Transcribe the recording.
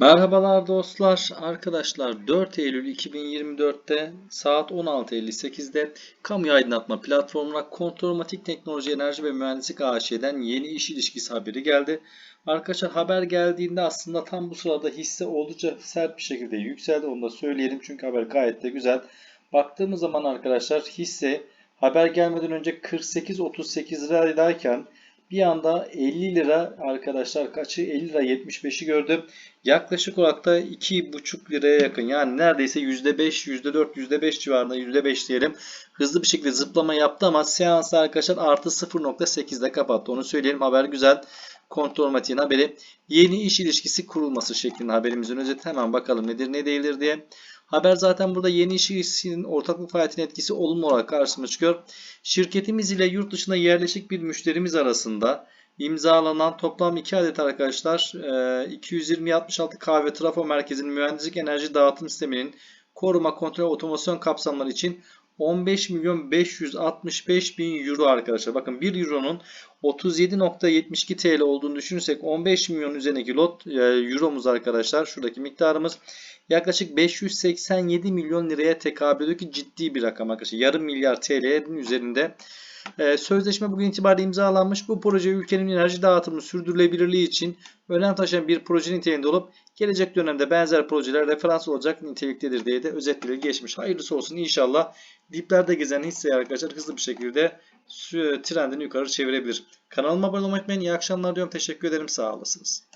Merhabalar dostlar, arkadaşlar 4 Eylül 2024'te saat 16.58'de kamu aydınlatma platformuna Kontrolmatik Teknoloji Enerji ve Mühendislik AŞ'den yeni iş ilişkisi haberi geldi. Arkadaşlar haber geldiğinde aslında tam bu sırada hisse oldukça sert bir şekilde yükseldi. Onu da söyleyelim çünkü haber gayet de güzel. Baktığımız zaman arkadaşlar hisse haber gelmeden önce 48-38 liradayken bir anda 50 lira arkadaşlar kaçı 50 lira 75'i gördüm. Yaklaşık olarak da 2,5 liraya yakın yani neredeyse %5, %4, %5 civarında %5 diyelim. Hızlı bir şekilde zıplama yaptı ama seansı arkadaşlar artı 0.8'de kapattı. Onu söyleyelim haber güzel. Kontrolmatiğin haberi yeni iş ilişkisi kurulması şeklinde haberimizin özeti hemen bakalım nedir ne değildir diye. Haber zaten burada yeni iş ilişkisinin ortaklık faaliyetinin etkisi olumlu olarak karşımıza çıkıyor. Şirketimiz ile yurt dışına yerleşik bir müşterimiz arasında imzalanan toplam 2 adet arkadaşlar 220-66 kahve trafo merkezinin mühendislik enerji dağıtım sisteminin koruma, kontrol otomasyon kapsamları için 15 milyon 565 bin euro arkadaşlar. Bakın 1 euronun 37.72 TL olduğunu düşünürsek 15 milyon üzerindeki lot e, euromuz arkadaşlar. Şuradaki miktarımız yaklaşık 587 milyon liraya tekabül ediyor ki ciddi bir rakam arkadaşlar. Yarım milyar TL'nin üzerinde. Ee, sözleşme bugün itibariyle imzalanmış. Bu proje ülkenin enerji dağıtımı sürdürülebilirliği için önem taşıyan bir proje niteliğinde olup gelecek dönemde benzer projeler referans olacak niteliktedir diye de özetleri geçmiş. Hayırlısı olsun inşallah diplerde gezen hisse arkadaşlar hızlı bir şekilde trendini yukarı çevirebilir. Kanalıma abone olmayı unutmayın. İyi akşamlar diyorum. Teşekkür ederim. Sağ olasınız.